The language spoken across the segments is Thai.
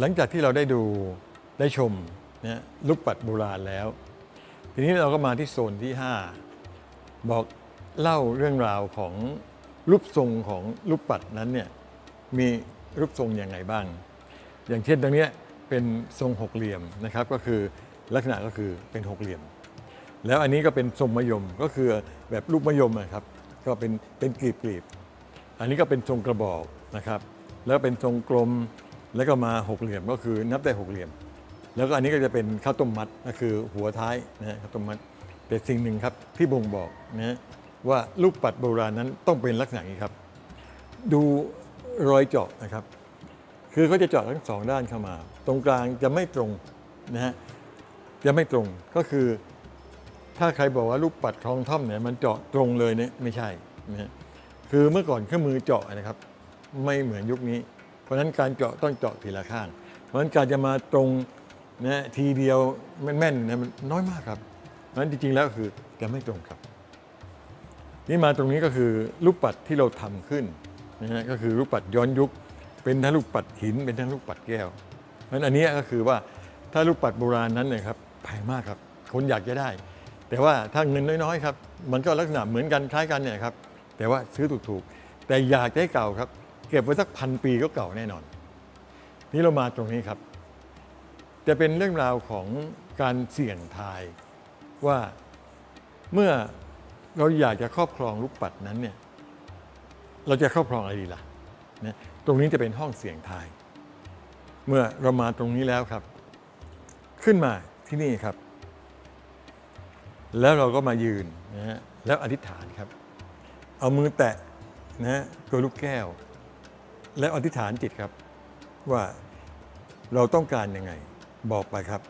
หลังจากที่เราได้ดูได้ชมนะลูกปัดโบราณแล้ว ทีนี้เราก็มาที่โซนที่ 5 บอกเล่าเรื่องราวของรูปทรงของลูกปัดนั้นเนี่ยมีรูปทรงอยังไงบ้าง อย่างเช่นตรงนี้เป็นทรงหกเหลี่ยมนะครับ ก็คือลักษณะก็คือเป็นหกเหลี่ยม แล้วอันนี้ก็เป็นทรงมะยมก็คือแบบลูกมะยมนะครับ ก็เป็นเป็นกลีบกลีบๆอันนี้ก็เป็นทรงกระบอกนะครับ แล้วเป็นทรงกลม แล้วก็มาหกเหลี่ยมก็คือนับได้หกเหลี่ยม แล้วก็อันนี้ก็จะเป็นข้าวต้มมัดก็คือหัวท้ายนะข้าวต้มมัดแต่สิ่งหนึ่งครับที่บ่งบอกนะว่าลูกปัดโบราณนั้นต้องเป็นลักษณะนี้ครับ ดูรอยเจาะนะครับ คือเขาจะเจาะทั้งสองด้านเข้ามา ตรงกลางจะไม่ตรงนะฮะจะไม่ตรงก็คือ ถ้าใครบอกว่าลูกปัดทองท่อมเนี่ยมันเจาะตรงเลยเนี่ยไม่ใช่นะฮะคือเมื่อก่อนเครื่องมือเจาะนะครับ ไม่เหมือนยุคนี้ เพราะฉะนั้นการเจาะต้องเจาะทีละข้าง เพราะฉะนั้นการจะมาตรงนะทีเดียวแม่นๆเนะมันน้อยมากครับเพราะฉะนั้นจริงๆแล้วคือจะไม่ตรงครับ นี่มาตรงนี้ก็คือลูกปัดที่เราทำขึ้นนะฮะก็คือลูกปัดย้อนยุค เป็นทั้งลูกปัดหินเป็นทั้งลูกปัดแก้วเพราะฉะนั้นอันนี้ก็คือว่าถ้าลูกปัดโบราณนั้นเนี่ยครับแพงมากครับ คนอยากจะได้ แต่ว่าถ้าเงินน้อยๆครับมันก็ลักษณะเหมือนกันคล้ายกันเนี่ยครับแต่ว่าซื้อถูกๆแต่อยากได้เก่าครับ เก็บไว้สักพันปีก็เก่าแน่นอน นี่เรามาตรงนี้ครับ จะเป็นเรื่องราวของการเสี่ยงทายว่าเมื่อเราอยากจะครอบครองลูกปัดนั้นเนี่ยเราจะครอบครองอะไรดีล่ะนะตรงนี้จะเป็นห้องเสี่ยงทาย เมื่อเรามาตรงนี้แล้วครับ ขึ้นมาที่นี่ครับ แล้วเราก็มายืนนะฮะแล้วอธิษฐานครับ เอามือแตะนะฮะตัวลูกแก้ว แล้วอธิษฐานจิตครับว่าเราต้องการยังไงบอกไปครับ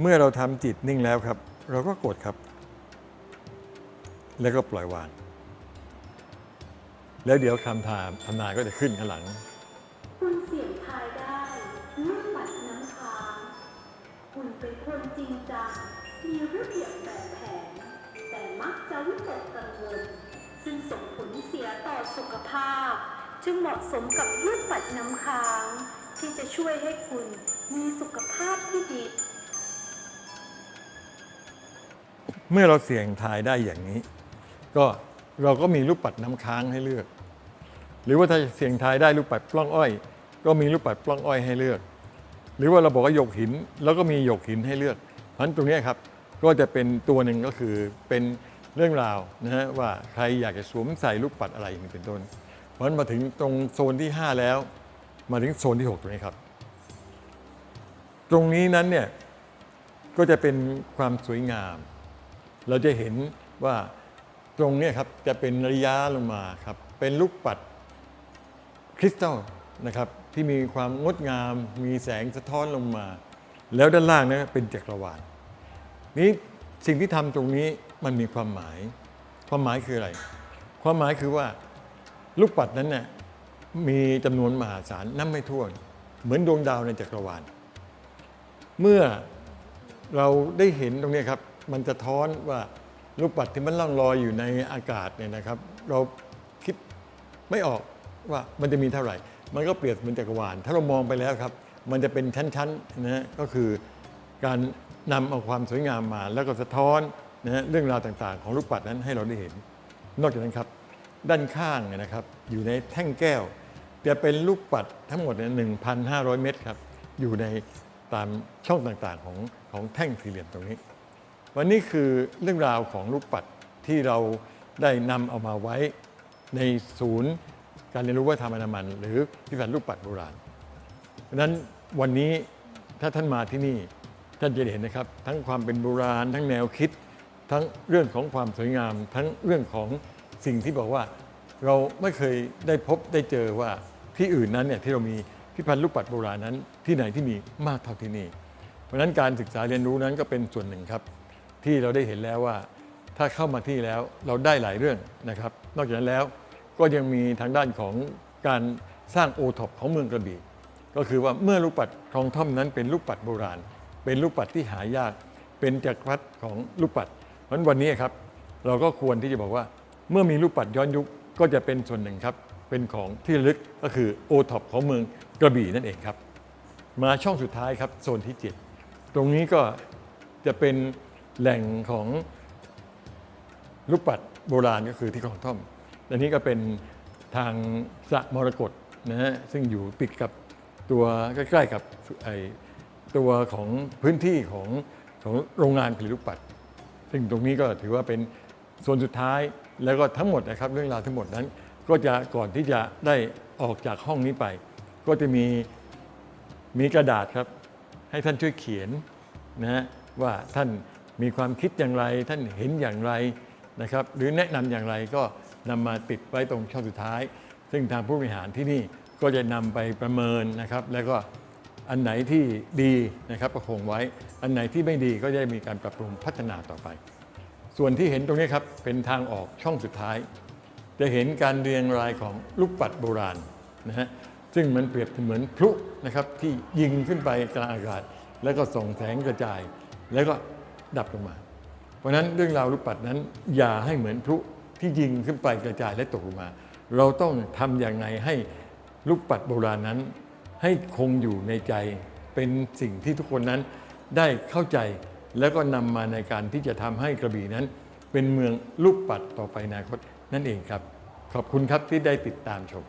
เมื่อเราทำจิตนิ่งแล้วครับ เราก็กดครับ แล้วก็ปล่อยวางแล้วเดี๋ยวคำถามทำนายก็จะขึ้นข้างหลัง คุณเสี่ยงทายได้ลูกปัดน้ำค้างคุณเป็นคนจริงจังมีระเบียบแบบแผน แต่มักจะวิตกกังวลซึ่งส่งผลเสียต่อสุขภาพ จึงเหมาะสมกับลูกปัดน้ำค้าง ที่จะช่วยให้คุณมีสุขภาพที่ดี เมื่อเราเสี่ยงทายได้อย่างนี้ ก็เราก็มีลูกปัดน้ำค้างให้เลือก หรือว่าถ้าเสี่ยงทายได้ลูกปัดปล้องอ้อย ก็มีลูกปัดปล้องอ้อยให้เลือก หรือว่าเราบอกว่าหยกหิน แล้วก็มีหยกหินให้เลือกเพราะฉะนั้นตรงนี้ครับก็จะเป็นตัวหนึ่งก็คือเป็นเรื่องราวนะฮะว่าใครอยากจะสวมใส่ลูกปัดอะไรอย่างนี้เป็นต้น ราะฉะนั้นมาถึงตรงโซนที่ 5 แล้ว มาถึงโซนที่ 6 ตรงนี้ครับ ตรงนี้นั้นเนี่ยก็จะเป็นความสวยงาม เราจะเห็นว่าตรงนี้ครับจะเป็นระยะลงมาครับ เป็นลูกปัดคริสตัลนะครับที่มีความงดงาม มีแสงสะท้อนลงมา แล้วด้านล่างนะเป็นจักรวาลนี้สิ่งที่ทำตรงนี้มันมีความหมาย ความหมายคืออะไร ความหมายคือว่า ลูกปัดนั้นเนี่ยมีจำนวนมหาศาลนับไม่ถ้วน เหมือนดวงดาวในจักรวาล เมื่อเราได้เห็นตรงนี้ครับ มันจะท้อนว่าลูกปัดที่มันล่องลอยอยู่ในอากาศเนี่ยนะครับ เราคิดไม่ออกว่ามันจะมีเท่าไหร่ มันก็เปรียบเหมือนจักรวาล ถ้าเรามองไปแล้วครับ มันจะเป็นชั้นๆนะฮะก็คือการนำเอาความสวยงามมา แล้วก็สะท้อนนะฮะเรื่องราวต่างๆ ของลูกปัดนั้นให้เราได้เห็น นอกจากนั้นครับ ด้านข้างนะครับ อยู่ในแท่งแก้วจะเป็นลูกปัดทั้งหมดเนี่ย1,500 เม็ดครับ อยู่ในตามช่องต่างๆของของแท่งสี่เหลี่ยมตรงนี้ วันนี้คือเรื่องราวของลูกปัดที่เราได้นำเอามาไว้ในศูนย์การเรียนรู้วัฒนธรรมอนามัน หรือพิพิธภัณฑ์ลูกปัดโบราณเพราะฉะนั้นวันนี้ถ้าท่านมาที่นี่ท่านจะเห็นนะครับ ทั้งความเป็นโบราณ ทั้งแนวคิด ทั้งเรื่องของความสวยงาม ทั้งเรื่องของ สิ่งที่บอกว่าเราไม่เคยได้พบได้เจอว่าที่อื่นนั้นเนี่ยที่เรามีพิพิธภัณฑ์ลูกปัดโบราณนั้น ที่ไหนที่มีมากเท่าที่นี่ เพราะนั้นการศึกษาเรียนรู้นั้นก็เป็นส่วนหนึ่งครับ ที่เราได้เห็นแล้วว่า ถ้าเข้ามาที่แล้วเราได้หลายเรื่องนะครับ นอกจากนั้นแล้วก็ยังมีทางด้านของการสร้างโอท็อปของเมืองกระบี่ก็คือว่าเมื่อลูกปัดทองท่อมนั้นเป็นลูกปัดโบราณ เป็นลูกปัดที่หายาก เป็นจักรพรรดิของลูกปัดเพราะฉะนั้นวันนี้ครับ เราก็ควรที่จะบอกว่า เมื่อมีลูกปัดย้อนยุคก็จะเป็นส่วนหนึ่งครับ เป็นของที่ลึกก็คือโอท็อปของเมืองกระบี่นั่นเองครับ มาช่องสุดท้ายครับโซนที่ 7 ตรงนี้ก็จะเป็นแหล่งของลูกปัดโบราณก็คือที่คลองท่อมอันนี้ก็เป็นทางสะมรกตนะฮะซึ่งอยู่ติดกับตัวใกล้ๆกับไอตัวของพื้นที่ของของโรงงานผลิตลูกปัด ซึ่งตรงนี้ก็ถือว่าเป็นส่วนสุดท้าย แล้วก็ทั้งหมดนะครับเรื่องราวทั้งหมดนั้น ก็จะก่อนที่จะได้ออกจากห้องนี้ไป ก็จะมีมีกระดาษครับ ให้ท่านช่วยเขียนนะฮะว่าท่านมีความคิดอย่างไร ท่านเห็นอย่างไรนะครับ หรือแนะนำอย่างไรก็นำมาติดไว้ตรงช่องสุดท้าย ซึ่งทางผู้บริหารที่นี่ก็จะนำไปประเมินนะครับ แล้วก็อันไหนที่ดีนะครับก็คงไว้ อันไหนที่ไม่ดีก็จะมีการปรับปรุงพัฒนาต่อไป ส่วนที่เห็นตรงนี้ครับเป็นทางออกช่องสุดท้าย จะเห็นการเรียงรายของลูกปัดโบราณนะฮะซึ่งมันเปรียบเสมือนพลุนะครับที่ยิงขึ้นไปกลางอากาศ แล้วก็ส่องแสงกระจาย แล้วก็ดับลงมา เพราะฉะนั้นเรื่องราวลูกปัดนั้นอย่าให้เหมือนพลุที่ยิงขึ้นไปกระจายและตกลงมา เราต้องทำอย่างไรให้ลูกปัดโบราณนั้น ให้คงอยู่ในใจเป็นสิ่งที่ทุกคนนั้นได้เข้าใจ แล้วก็นำมาในการที่จะทำให้กระบี่นั้น เป็นเมืองลูกปัดต่อไปในอนาคตนั่นเองครับ ขอบคุณครับที่ได้ติดตามชม